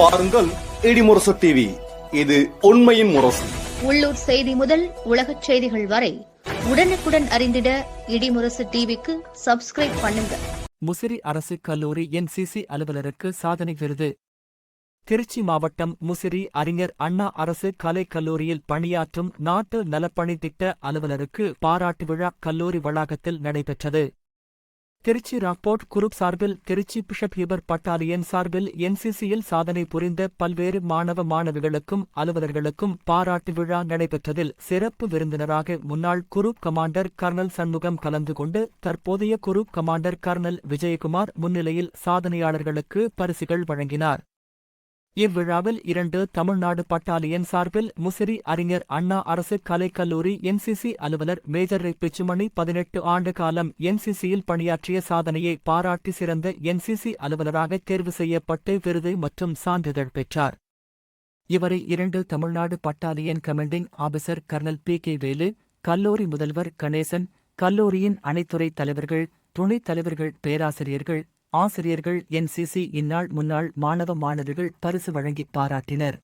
பாருங்கள் இடிமுரசு டிவி இது உண்மையின் முரசு. உள்ளூர் செய்தி முதல் உலகச் செய்திகள் வரை உடனுக்குடன் அறிந்திட இடிமுரசு டிவிக்கு சப்ஸ்கிரைப் பண்ணுங்க. முசிறி அரசு கல்லூரி என்சிசி அலுவலருக்கு சாதனை விருது. திருச்சி மாவட்டம் முசிறி அறிஞர் அண்ணா அரசு கலைக் கல்லூரியில் பணியாற்றும் நாட்டு நலப்பணி திட்ட அலுவலருக்கு பாராட்டு விழா கல்லூரி வளாகத்தில் நடைபெற்றது. திருச்சி ராக்போர்ட் குரூப் சார்பில் திருச்சி பிஷப் ஹிபர் பட்டாலியன் சார்பில் என்சிசியில் சாதனை புரிந்த பல்வேறு மாணவ மாணவிகளுக்கும் அலுவலர்களுக்கும் பாராட்டு விழா நடைபெற்றதில் சிறப்பு விருந்தினராக முன்னாள் குரூப் கமாண்டர் கர்னல் சண்முகம் கலந்து கொண்டு தற்போதைய குரூப் கமாண்டர் கர்னல் விஜயகுமார் முன்னிலையில் சாதனையாளர்களுக்கு பரிசுகள் வழங்கினார். இவ்விழாவில் இரண்டு தமிழ்நாடு பட்டாலியன் சார்பில் முசிறி அறிஞர் அண்ணா அரசு கலைக்கல்லூரி என்சிசி அலுவலர் மேஜர் பிச்சுமணி பதினெட்டு ஆண்டு காலம் என்சிசியில் பணியாற்றிய சாதனையை பாராட்டி சிறந்த என்சிசி அலுவலராக தேர்வு செய்யப்பட்டு விருது மற்றும் சான்றிதழ் பெற்றார். இவரை இரண்டு Tamil Nadu battalion commanding officer colonel P K Velu கல்லூரி முதல்வர் கணேசன் கல்லூரியின் அனைத்துறை தலைவர்கள் துணைத் தலைவர்கள் பேராசிரியர்கள் ஆசிரியர்கள் என்சிசி இந்நாள் முன்னாள் மாணவ மாணவிகள் பரிசு வழங்கி பாராட்டினர்.